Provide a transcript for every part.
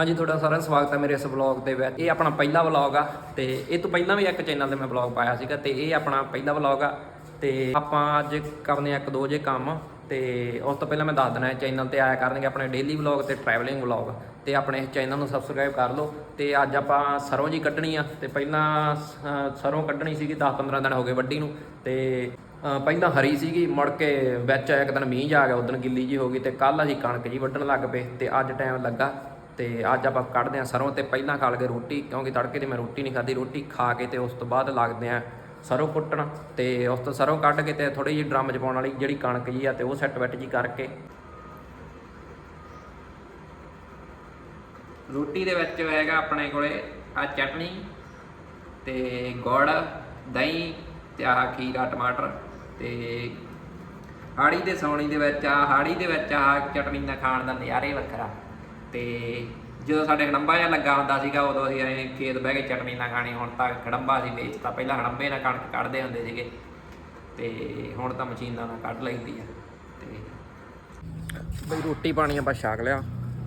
ਹਾਂਜੀ, ਤੁਹਾਡਾ ਸਾਰਾ ਸਵਾਗਤ ਹੈ ਮੇਰੇ ਇਸ ਵਲੌਗ ਦੇ ਵਿੱਚ। ਇਹ ਆਪਣਾ ਪਹਿਲਾ ਵਲੌਗ ਆ ਤੇ ਇਹ ਤੋਂ ਪਹਿਲਾਂ ਵੀ ਇੱਕ ਚੈਨਲ ਤੇ ਮੈਂ ਵਲੌਗ ਪਾਇਆ ਸੀਗਾ ਤੇ ਇਹ ਆਪਣਾ ਪਹਿਲਾ ਵਲੌਗ ਆ ਤੇ ਆਪਾਂ ਅੱਜ ਕਰਨੇ ਆ ਇੱਕ ਦੋ ਜੇ ਕੰਮ ਤੇ ਉਸ ਤੋਂ ਪਹਿਲਾਂ ਮੈਂ ਦੱਸ ਦੇਣਾ ਚੈਨਲ ਤੇ ਆਇਆ ਕਰਨਗੇ ਆਪਣੇ ਡੇਲੀ ਵਲੌਗ ਤੇ ਟਰੈਵਲਿੰਗ ਵਲੌਗ ਤੇ ਆਪਣੇ ਇਸ ਚੈਨਲ ਨੂੰ ਸਬਸਕ੍ਰਾਈਬ ਕਰ ਲਓ ਤੇ ਅੱਜ ਆਪਾਂ ਸਰੋਂ ਜੀ ਕੱਢਣੀ ਆ ਤੇ ਪਹਿਲਾਂ ਸਰੋਂ ਕੱਢਣੀ ਸੀਗੀ 10-15 ਦਿਨ ਹੋ ਗਏ ਵੱਡੀ ਨੂੰ ਤੇ ਪਹਿਲਾਂ ਹਰੀ ਸੀਗੀ, ਮੁੜ ਕੇ ਵਿੱਚ ਇੱਕ ਦਿਨ ਮੀਂਹ ਜਾ ਗਿਆ ਉਦੋਂ ਗਿੱਲੀ ਜੀ ਹੋ ਗਈ ਤੇ ਕੱਲ ਅਸੀਂ ਕਣਕ ਜੀ ਵੱਢਣ ਲੱਗ ਪਏ ਤੇ ਅੱਜ ਟਾਈਮ ਲੱਗਾ ਤੇ ਅੱਜ ਆਪਾਂ ਕੱਢਦੇ ਆ ਸਰੋਂ ਤੇ ਪਹਿਲਾਂ ਖਾ ਲਗੇ ਰੋਟੀ, ਕਿਉਂਕਿ ਤੜਕੇ ਦੀ ਮੈਂ ਰੋਟੀ ਨਹੀਂ ਖਾਧੀ, ਰੋਟੀ ਖਾ ਕੇ ਤੇ ਉਸ ਤੋਂ ਬਾਅਦ ਲੱਗਦੇ ਆ ਸਰੋਂ ਕੁੱਟਣ ਤੇ ਉਸ ਤੋਂ ਸਰੋਂ ਕੱਢ ਕੇ ਤੇ ਥੋੜੀ ਜਿਹੀ ਡਰਮ 'ਚ ਪਾਉਣ ਵਾਲੀ ਜਿਹੜੀ ਕਣਕ ਜੀ ਆ ਤੇ ਉਹ ਸੈੱਟ ਵੈਟ ਜੀ ਕਰਕੇ ਰੋਟੀ ਦੇ ਵਿੱਚ ਹੈਗਾ ਆਪਣੇ ਕੋਲੇ ਆ ਚਟਨੀ ਤੇ ਗੁੜ, ਦਹੀਂ ਤੇ ਆਹ ਖੀਰਾ, ਟਮਾਟਰ ਤੇ ਹਾੜੀ ਦੇ ਸੌਣੀ ਦੇ ਵਿੱਚ ਆ ਹਾੜੀ ਦੇ ਵਿੱਚ ਆ ਚਟਨੀ ਦਾ ਖਾਣ ਦਾ ਨਜ਼ਾਰਾ ਹੀ ਵੱਖਰਾ। ਤੇ ਜਦੋਂ ਸਾਡੇ ਖੜੰਬਾ ਜਿਹਾ ਲੱਗਾ ਹੁੰਦਾ ਸੀਗਾ, ਉਦੋਂ ਅਸੀਂ ਐਂ ਖੇਤ ਬਹਿ ਕੇ ਚਟਨੀ ਨਾਲ ਖਾਣੀ, ਹੁਣ ਤਾਂ ਖੜੰਬਾ ਅਸੀਂ ਵੇਚਤਾ, ਪਹਿਲਾਂ ਖੜੰਬੇ ਨਾਲ ਕਣਕ ਕੱਢਦੇ ਹੁੰਦੇ ਸੀਗੇ। ਤੇ ਹੁਣ ਤਾਂ ਮਸ਼ੀਨਾਂ ਨਾਲ ਕੱਢ ਲੈਂਦੀ ਆ, ਤੇ ਬਈ ਰੋਟੀ ਪਾਣੀ ਆਪਾਂ ਛਕ ਲਿਆ,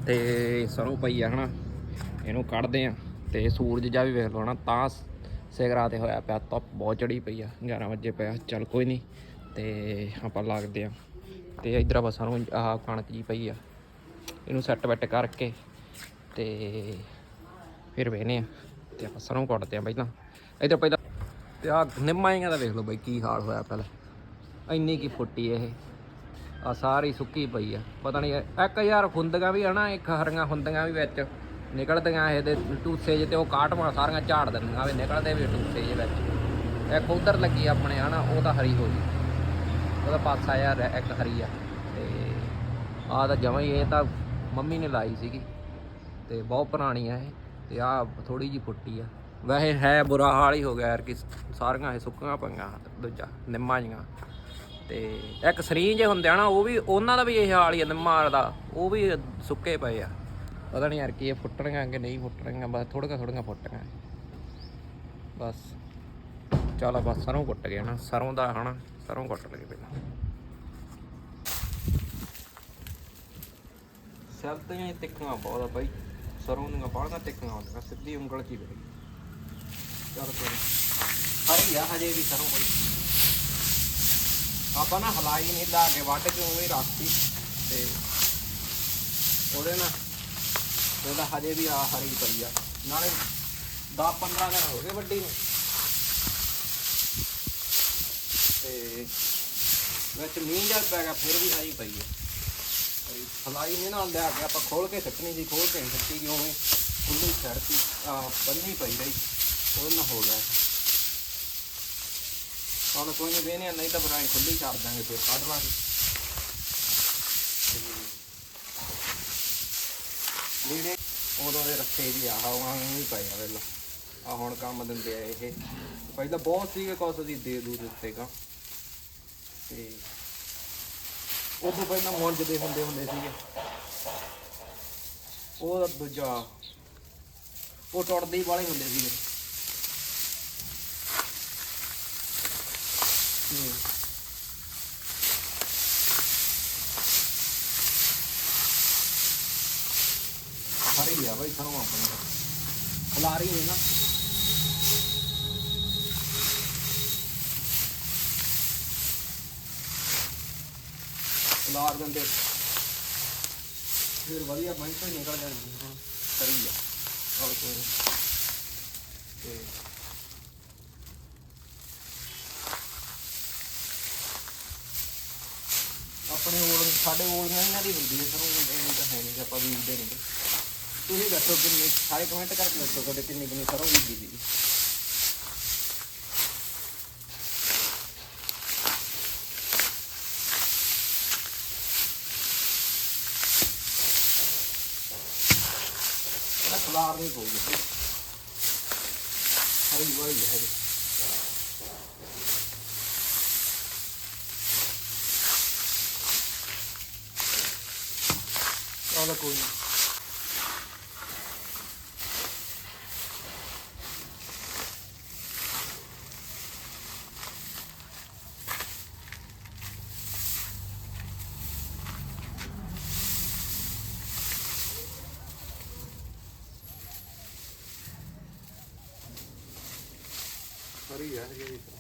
ਤੇ ਸਰੋਂ ਪਈ ਆ ਹਨਾ, ਇਹਨੂੰ ਕੱਢਦੇ ਆ, ਤੇ ਸੂਰਜ ਜਾ ਵੀ ਵੇਖ ਲਓ ਹਨਾ, ਤਾਂ ਸਿਗਰਾ ਤੇ ਹੋਇਆ ਪਿਆ, ਧੁੱਪ ਬਹੁਤ ਚੜੀ ਪਈ ਆ 11 ਵਜੇ ਪਿਆ ਚੱਲ ਕੋਈ ਨਹੀਂ ਤੇ ਆਪਾਂ ਲੱਗਦੇ ਆ, ਤੇ ਇਧਰ ਆਪਾਂ ਸਰੋਂ, ਆਹ ਕਣਕ ਜੀ ਪਈ ਆ ਇਹਨੂੰ ਸੈੱਟ ਵੈਟ ਕਰਕੇ ਤੇ ਫਿਰ ਵੇਨੇ ਆ ਤੇ ਆਪਾਂ ਸਰੋਂ ਕੁੱਟਦੇ ਆ ਪਹਿਲਾਂ। ਇਧਰ ਪਹਿਲਾਂ ਤੇ ਆ ਨਿੰਮਾਈਆਂ ਦਾ ਵੇਖ ਲਓ ਬਈ ਕੀ ਹਾਲ ਹੋਇਆ ਪਹਿਲਾਂ। ਇੰਨੀ ਕੀ ਫੁੱਟੀ ਇਹ। ਆ ਸਾਰੀ ਸੁੱਕੀ ਪਈ ਆ। ਪਤਾ ਨਹੀਂ ਇੱਕ ਹਜ਼ਾਰ ਖੁੰਦਗਾ ਵੀ ਹਨਾ ਇੱਕ ਹਰੀਆਂ ਹੁੰਦੀਆਂ ਵੀ ਵਿੱਚ। ਨਿਕਲਦੀਆਂ ਇਹਦੇ ਟੂਸੇ ਜਿਹੇ ਤੇ ਉਹ ਕਾਟਵਾਂ ਸਾਰੀਆਂ ਝਾੜ ਦਿੰਦੀਆਂ ਵੀ ਨਿਕਲਦੇ ਵੀ ਟੂਸੇ ਜੇ ਵਿੱਚ। ਇੱਕ ਉਧਰ ਲੱਗੀ ਆਪਣੇ ਹਨਾ ਉਹ ਤਾਂ ਹਰੀ ਹੋ ਗਈ। ਉਹਦਾ ਪਾਸਾ ਯਾਰ ਇੱਕ ਹਰੀ ਆ। ਤੇ ਆ ਤਾਂ ਜਮਾਂ ਹੀ, ਇਹ ਤਾਂ ਮੰਮੀ ਨੇ ਲਾਈ ਸੀਗੀ ਤੇ ਬਹੁਤ ਪੁਰਾਣੀ ਆ ਇਹ ਤੇ ਆ ਥੋੜੀ ਜੀ ਫੁੱਟੀ ਆ। ਵੈਸੇ ਹੈ ਬੁਰਾ ਹਾਲ ਹੀ ਹੋ ਗਿਆ ਯਾਰ ਕਿ ਸਾਰੀਆਂ ਇਹ ਸੁੱਕੀਆਂ ਪਈਆਂ ਦੂਜਾ, ਨਿੰਮਾਂ ਜੀਆਂ। ਤੇ ਇੱਕ ਸਰੀਂ ਜੇ ਹੁੰਦੇ ਆ ਨਾ, ਉਹ ਵੀ ਉਹਨਾਂ ਦਾ ਵੀ ਇਹ ਹਾਲ ਹੀ ਆ, ਨਿੰਮਾਂ ਦਾ। ਉਹ ਵੀ ਸੁੱਕੇ ਪਏ ਆ। ਪਤਾ ਨਹੀਂ ਯਾਰ ਕੀ ਇਹ ਫੁੱਟਣਗੀਆਂ ਕਿ ਨਹੀਂ ਫੁੱਟਣਗੀਆਂ ਬਸ ਥੋੜੀਆਂ ਥੋੜੀਆਂ ਫੁੱਟੀਆਂ। ਬਸ। ਚਲ ਬਸ ਸਰੋਂ ਕੁੱਟ ਗਿਆ ਨਾ, ਸਰੋਂ ਦਾ ਹਨਾ, ਸਰੋਂ ਕੁੱਟ ਲਗੇ ਪਹਿਲਾਂ। ਸਬਜ਼ੀਆਂ ਹੀ ਤਿੱਖੀਆਂ ਬਹੁਤ ਆ ਬਾਈ ਸਰੋਂ ਦੀਆਂ ਬਾਹਲੀਆਂ ਤਿੱਖੀਆਂ ਹੁੰਦੀਆਂ ਸਿੱਧੀ ਉਂਗਲ 'ਚ ਹੀ ਬਈ ਚੱਲ ਕੋਈ ਹਰੀ ਆ ਹਜੇ ਵੀ ਸਰੋਂ ਬਈ ਆਪਾਂ ਨਾ ਹਲਾਈ ਨਹੀਂ ਲਾ ਕੇ ਵੱਢ ਕੇ ਉਵੇਂ ਰੱਖਤੀ ਤੇ ਉਹਦੇ ਨਾਲ ਉਹਦਾ ਹਜੇ ਵੀ ਆ ਹਰੀ ਪਈ ਆ ਨਾਲੇ 10 15 ਦਿਨ ਹੋ ਗਏ ਵੱਡੀ ਨੂੰ ਤੇ ਵਿੱਚ ਮੀਂਹ ਜਦ ਪੈ ਗਿਆ ਫਿਰ ਵੀ ਹਰੀ ਪਈ ਆ ਹਰੀ ਨੇ ਨਾਲ ਲਿਆ ਕੇ ਆਪਾਂ ਖੋਲ ਕੇ ਸੱਟਣੀ ਸੀ ਖੋਲ ਕੇ ਨਹੀਂ ਸੱਟੀ ਕਿ ਉਵੇਂ ਖੁੱਲੀ ਛੜਤੀ, ਆ ਬੰਨੀ ਪਈ ਰਹੀ, ਉਹ ਨਾ ਹੋ ਗਿਆ। ਹੁਣ ਕੋਈ ਨਹੀਂ ਵੇਨੇ ਨਹੀਂ ਤਾਂ ਬਣਾਈ ਖੁੱਲੀ ਕਰ ਦਾਂਗੇ ਫਿਰ ਕੱਢ ਲਾਂਗੇ। ਲੀੜੇ ਉਦੋਂ ਦੇ ਰੱਖੇ ਵੀ ਆ ਹਾਂ ਵੀ ਪਏ ਆ ਵੇਲਾ ਆ ਹੁਣ ਕੰਮ ਦਿੰਦੇ ਆ ਇਹ। ਪਹਿਲਾਂ ਬਹੁਤ ਸੀਗੇ ਕੁਛ ਦੀ ਦੇ ਦੂ ਦਿੱਤੇ ਗਾ। ਤੇ ਉਦੋਂ ਪਹਿਲਾਂ ਮੁੰਜਦੇ ਹੁੰਦੇ ਹੁੰਦੇ ਸੀਗੇ। ਉਹ ਦੂਜਾ, ਉਹ ਟੁੱਟਦੇ ਹੀ ਵਾਲੇ ਹੁੰਦੇ ਸੀਗੇ। ਹਰੀ ਆ ਬਈ ਸਾਨੂੰ ਆਪਣੇ। ਖਲਾਰੀ ਹੈ ਨਾ। ਖਲਾਰ ਦਿੰਦੇ। ਫਿਰ ਵਧੀਆ ਬਣ ਤੋਂ ਨਿਕਲ ਜਾਂਦੀ ਹਾਂ ਕਰੀ ਆ। ਚਲ ਕੋਈ ਤੇ ਆਪਣੇ ਓਲ, ਸਾਡੇ ਓਲੀਆਂ ਇਹਨਾਂ ਦੀ ਹੁੰਦੀ ਹੈ ਸਰੋਂ ਇਹ ਤਾਂ ਹੈ ਨਹੀਂ ਕਿ ਆਪਾਂ ਬੀਜਦੇ ਨਹੀਂ। ਤੁਸੀਂ ਦੱਸੋ ਕਿੰਨੀ, ਸਾਰੇ ਕਮੈਂਟ ਕਰਕੇ ਦੱਸੋ ਤੁਹਾਡੇ ਕਿੰਨੀ ਕਿੰਨੀ ਸਰੋਂ ਬੀਜੀ ਦੀ ਨਾ ਖਲਾਰ ਨਹੀਂ ਪਊਗੀ ਹਰੀ ਵਾਲੀ ਹੈ ਜੀ ਚਲੋ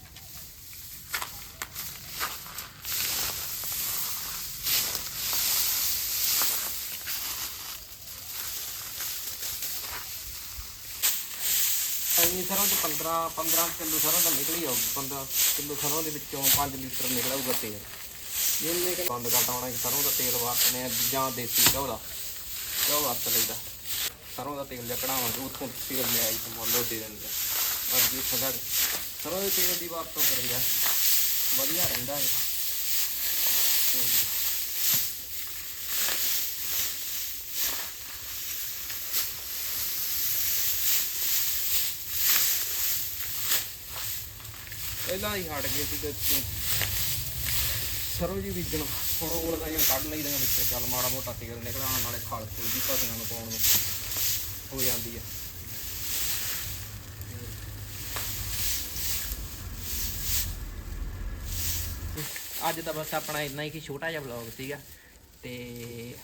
ਕੋਈ ਇੰਨੀ ਸਰੋਂ ਚ 15 15 ਕਿਲੋ ਸਰੋਂ ਦਾ ਨਿਕਲੀ ਆਊਗੀ 15 ਕਿਲੋ ਸਰੋਂ ਦੇ ਵਿੱਚੋਂ 5 ਲੀਟਰ ਨਿਕਲੂਗਾ ਤੇਲ। ਇਹਨੇ ਕਿ ਬੰਦ ਕਰਤਾ ਹੋਣਾ ਸਰੋਂ ਦਾ ਤੇਲ ਵਰਤਨੇ ਜਾਂ ਦੇਸੀ ਘਿਓ ਦਾ। ਘਿਓ ਵਰਤ ਲਈਦਾ। ਸਰੋਂ ਦਾ ਤੇਲ ਜਾਂ ਕਢਾਵਾਂਗੇ ਉੱਥੋਂ ਤੇਲ ਲਿਆਈ ਤੇ ਮੁੱਲ ਦੇ ਦਿੰਦੇ ਆ ਔਰ ਸਰੋਂ ਦੇ ਤੇਲ ਦੀ ਵਰਤੋਂ ਕਰੀਦਾ ਵਧੀਆ ਰਹਿੰਦਾ ਹੈ ਪਹਿਲਾਂ ਹੀ ਹਟ ਗਏ ਸੀ ਤੇ ਸਰੋਂ ਜੀ ਬੀਜਣ, ਹੁਣ ਉਹ ਲਗਾਈਆਂ ਕੱਢ ਲਈਆਂ ਵਿੱਚ। ਚੱਲ ਮਾੜਾ ਮੋਟਾ ਤੇਲ ਨਿਕਲਣਾ, ਨਾਲੇ ਖਾਲ ਖੁਲ ਦੀ ਫਸਲਾਂ ਨੂੰ ਪਾਉਣ ਨੂੰ। ਹੋ ਜਾਂਦੀ ਹੈ ਅੱਜ ਤਾਂ ਬਸ ਆਪਣਾ ਇੰਨਾ ਹੀ ਕਿ ਛੋਟਾ ਜਿਹਾ ਵਲੌਗ ਸੀਗਾ। ਤੇ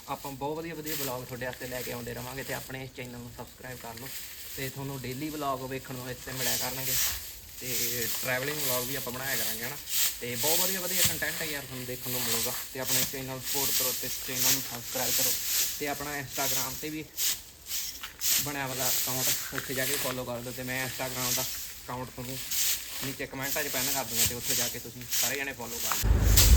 ਆਪਾਂ ਬਹੁਤ ਵਧੀਆ ਵਧੀਆ ਵਲੌਗ ਤੁਹਾਡੇ ਵਾਸਤੇ ਲੈ ਕੇ ਆਉਂਦੇ ਰਵਾਂਗੇ ਤੇ ਆਪਣੇ ਇਸ ਚੈਨਲ ਨੂੰ ਸਬਸਕ੍ਰਾਈਬ ਕਰ ਲਓ। ਤੇ ਤੁਹਾਨੂੰ ਡੇਲੀ ਵਲੌਗ ਵੇਖਣ ਨੂੰ ਇੱਥੇ ਮਿਲਿਆ ਕਰਨਗੇ। ਤੇ ਟਰੈਵਲਿੰਗ ਵਲੌਗ ਵੀ ਆਪਾਂ ਬਣਾਇਆ ਕਰਾਂਗੇ, ਹਨਾ। ਤੇ ਬਹੁਤ ਵਧੀਆ ਵਧੀਆ ਕੰਟੈਂਟ ਹੈ ਯਾਰ ਤੁਹਾਨੂੰ ਦੇਖਣ ਨੂੰ ਮਿਲੂਗਾ। ਤੇ ਆਪਣੇ ਚੈਨਲ ਸਪੋਰਟ ਕਰੋ ਤੇ ਚੈਨਲ ਨੂੰ ਸਬਸਕ੍ਰਾਈਬ ਕਰੋ। ਤੇ ਆਪਣਾ ਇੰਸਟਾਗ੍ਰam ਤੇ ਵੀ ਬਣਿਆ ਵਾਲਾ ਅਕਾਊਂਟ ਉੱਥੇ ਜਾ ਕੇ ਫੋਲੋ ਕਰ ਦਿਓ ਤੇ ਮੈਂ ਇੰਸਟਾਗ੍ਰam ਦਾ ਅਕਾਊਂਟ ਤੁਹਾਨੂੰ ਨੀਚੇ ਕਮੈਂਟਾਂ 'ਚ ਪੈਨ ਕਰ ਦੂੰਗਾ ਤੇ ਉੱਥੇ ਜਾ ਕੇ ਤੁਸੀਂ ਸਾਰੇ ਜਣੇ ਫੋਲੋ ਕਰ ਲਓ।